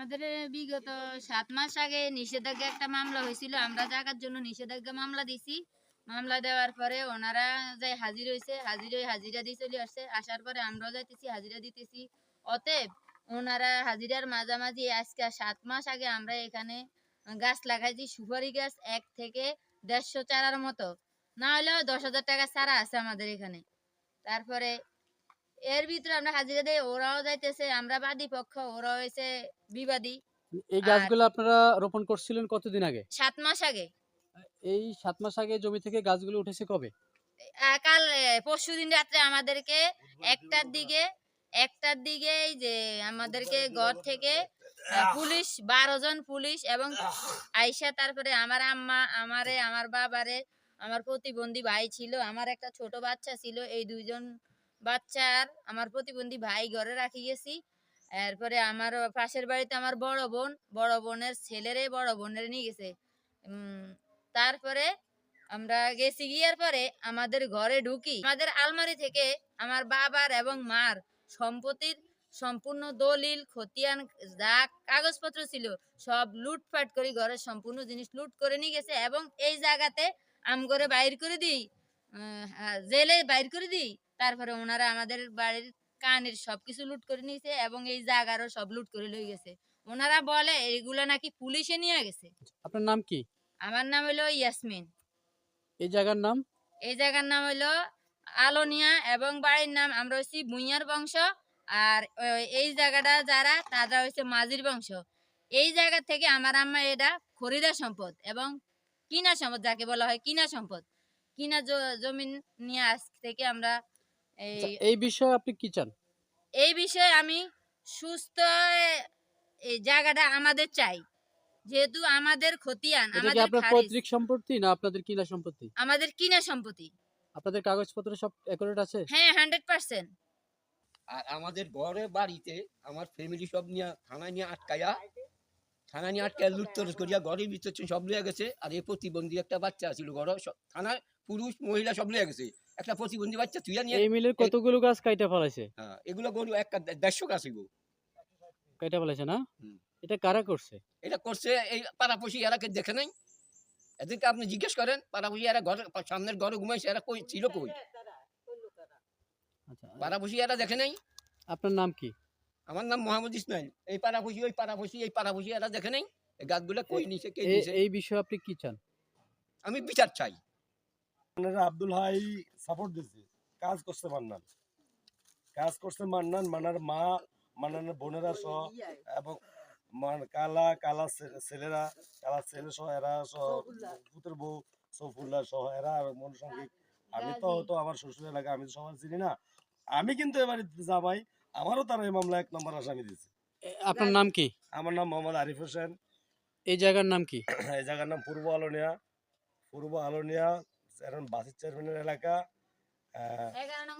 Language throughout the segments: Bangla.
আমাদের বিগত সাত মাস আগে নিষেধাজ্ঞা একটা মামলা হয়েছিল, আমরা জায়গার জন্য নিষেধাজ্ঞা মামলা দিছি। মামলা দেওয়ার পরে ওনারা যাই হাজির হয়েছে, হাজির হয়ে হাজিরা দিয়ে চলে আসছে। আসার পরে আমরাও যাইতেছি, হাজিরা দিতেছি। অতএব ওনারা হাজিরার মাঝামাঝি আজকে সাত মাস আগে আমরা এখানে গাছ লাগাইছি, সুপারি গাছ এক থেকে দেড়শো চারার মতো। না হলেও দশ হাজার টাকা চারা আছে আমাদের এখানে। তারপরে এর ভিতরে আমরা হাজিরা দেই ওরাও যাইতেছে আমরা বাদী পক্ষ ওরাও হয়েছে বিবাদী। এই গাছগুলো আপনারা রোপণ করছিলেন কতদিন আগে? সাত মাস আগে। এই সাত মাস আগে জমি থেকে গাছগুলো উঠেছে কবে? কাল পরশু দিন রাত্রে আমাদেরকে একটার দিকে একটার দিকে এই যে আমাদেরকে ঘর থেকে পুলিশ বারো জন পুলিশ এবং আইসা তারপরে আমার আম্মা আমারে আমার বাবারে আমার প্রতিবন্ধী ভাই ছিল আমার একটা ছোট বাচ্চা ছিল এই দুইজন বাচ্চার আমার প্রতিবন্ধী ভাই ঘরে রাখি গেছি। এরপরে আমার পাশের বাড়িতে আমার বড় বোন, বড় বোনের ছেলেরে বড় বোনের নিয়ে গেছে। তারপরে আমরা গেছি গিয়ার পরে আমাদের ঘরে ঢুকি। আমাদের আলমারি থেকে আমার বাবার এবং মার সম্পত্তির সম্পূর্ণ দলিল, খতিয়ান, যা কাগজপত্র ছিল, সব লুটপাট করে, ঘরের সম্পূর্ণ জিনিস লুট করে নিয়ে গেছে এবং এই জায়গাতে আম করে বাইর করে দিই। জেলে বাইর করে দিই। তারপরে ওনারা আমাদের বাড়ির কানের সবকিছু লুট করে নিয়েছে এবং এই জায়গারও সব লুট করে লই গেছে। ওনারা বলে এগুলো নাকি পুলিশে নিয়ে গেছে। আপনার নাম কি? আমার নাম হলো ইয়াসমিন। এই জায়গার নাম? এই জায়গার নাম হলো আলোনিয়া এবং বাড়ির নাম আমরা হচ্ছি ভুইয়ার বংশ। আর এই জায়গাটা যারা তারা হচ্ছে মাঝির বংশ। এই জায়গা থেকে আমার আম্মা এটা খরিদা সম্পদ এবং কিনা সম্পদ যাকে বলা হয় কিনা সম্পদ। কিনা জমিন নিয়ে আজ থেকে আমরা এই আচ্ছা, এই বিষয়ে আপনি কি চান? এই বিষয়ে আমি সুস্থ এই জায়গাটা আমাদের চাই। যেহেতু আমাদের খতিয়ান আমাদের আপনার পৈতৃক সম্পত্তি না আপনাদের কিনা সম্পত্তি? আমাদের কিনা সম্পত্তি। আপনাদের কাগজপত্র সব অ্যাকুরেট আছে? হ্যাঁ হান্ড্রেড পার্সেন্ট আর আমাদের ঘরে বাড়িতে আমার ফ্যামিলি সব নিয়ে থানায় নিয়ে আটকায়া থানা নিয়ে আটকায়া লুটতরস করিয়া ঘরের ভিতর সব লিয়ে গেছে। আর এই প্রতিবন্ধী একটা বাচ্চা ছিল ঘর থানায় পুরুষ মহিলা সব লিয়ে গেছে। একটা প্রতিবন্ধী বাচ্চা তুইয়া নিয়ে এই মিলের কতগুলো গাছ কাইটা ফেলাইছে? হ্যাঁ, এগুলো গরু একটা দেড়শো কাছিব কাইটা ফেলাইছে না? এটা কারা করছে? এটা করছে এই পাড়াপড়শি এরাকে দেখে নাই? এদেরকে আপনি জিজ্ঞেস করেন পাড়াপড়শি এরা ঘরে সামনের ঘরে ঘুমাইছে এরা কই ছিল কই? আচ্ছা পাড়াপড়শি এরা দেখে নাই? আপনার নাম কি? আমার নাম মোহাম্মদ ইসমাইল। এই পাড়াপড়শি ওই পাড়াপড়শি এই পাড়াপড়শি এরা দেখে নাই? এই গাছগুলো কই নিছে কে নিছে? এই বিষয়ে আপনি কি চান? আমি বিচার চাই। আব্দুল হাই সাপোর্ট দিচ্ছে কাজ করছে মান্নান। কাজ করছে মান্নান মানার মা মান্নানের বোনেরা সহ এবং মান- কালা কালা ছেলেরা কালা ছেলে সহ এরা সহ পুত্র বউ সফুল্লাহ সহ এরা মনুসঙ্গিক আমি তো তো আমার শ্বশুর এলাকা আমি তো সবার চিনি না। আমি কিন্তু এবারে যাবাই আমারও তারা এই মামলা এক নম্বর আসামি দিচ্ছে আপনার নাম কি? আমার নাম মোহাম্মদ আরিফ হোসেন। এই জায়গার নাম কি? এই জায়গার নাম পূর্ব আলোনিয়া। পূর্ব আলোনিয়া এখন বাসির চেয়ারম্যানের এলাকা এগারো নং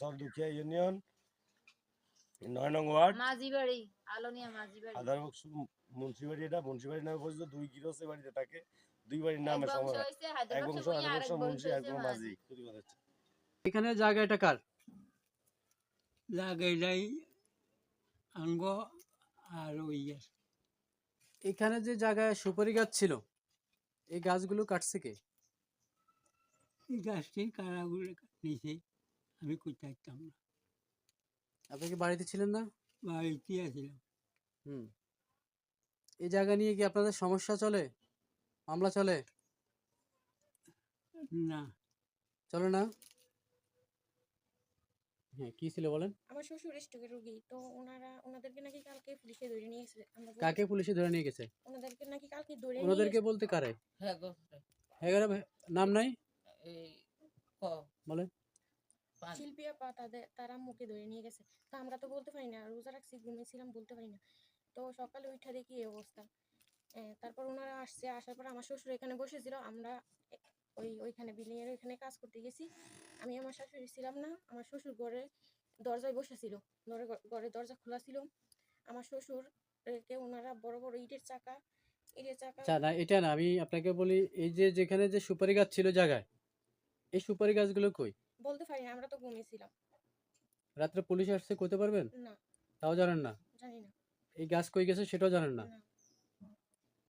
সরদুখিয়া, ইউনিয়ন নয় নং ওয়ার্ড। মাঝিবাড়ি আলোনিয়া মাঝিবাড়ি। আধারবক্স মুন্সিবাড়ি এটা মুন্সিবাড়ি নামে পরিচিত দুই গিরস বাড়িতে থাকে। দুই বাড়ির নামে এক বংশ মুন্সি মাঝি। এখানে জায়গা এটা কার? আনব আর ওই এখানে যে জায়গায় সুপারি গাছ ছিল এই গাছগুলো কাটছে কে? এই গাছটি কারাগুলো নিচে আমি থাকতাম না। আপনি কি বাড়িতে ছিলেন না? বাড়িতে হুম। এই জায়গা নিয়ে কি আপনাদের সমস্যা চলে? মামলা চলে? না। চলে না? হ্যাঁ কি ছিল বলেন? আমার শ্বশুর স্ট্রোকের রোগী তো ওনারা ওনাদেরকে নাকি কালকে পুলিশে ধরে নিয়ে গেছে। কাকে পুলিশে ধরে নিয়ে গেছে? ওনাদেরকে নাকি কালকে ধরে ওনাদেরকে বলতে কারে? হ্যাঁ গো এগারো নাম নাই? এই ক? বলেন পাঁচ শিল্পী তাদের তারা মুখে ধরে নিয়ে গেছে। তো আমরা তো বলতে পারি না রোজা রাখছি ঘুমিয়েছিলাম বলতে পারি না। তো সকালে উঠা দেখি এই অবস্থা। তারপর ওনারা আসছে আসার পর আমার শ্বশুর এখানে বসেছিল আমরা ওই ওইখানে বিল্ডিং এর ওইখানে কাজ করতে গেছি। আমি আমার শাশুড়ি ছিলাম না আমার শ্বশুর ঘরে দরজায় বসেছিল। ঘরে ঘরে দরজা খোলা ছিল। আমার শ্বশুর কে ওনারা বড় বড় ইটের চাকা ইটের চাকা না এটা না আমি আপনাকে বলি এই যে যেখানে যে সুপারি গাছ ছিল জায়গায় এই সুপারি গাছগুলো কই? বলতে পারি না আমরা তো ঘুমিয়েছিলাম। রাত্রে পুলিশ আসছে কইতে পারবেন? না। তাও জানেন না? জানি না। এই গাছ কই গেছে সেটাও জানেন না? না।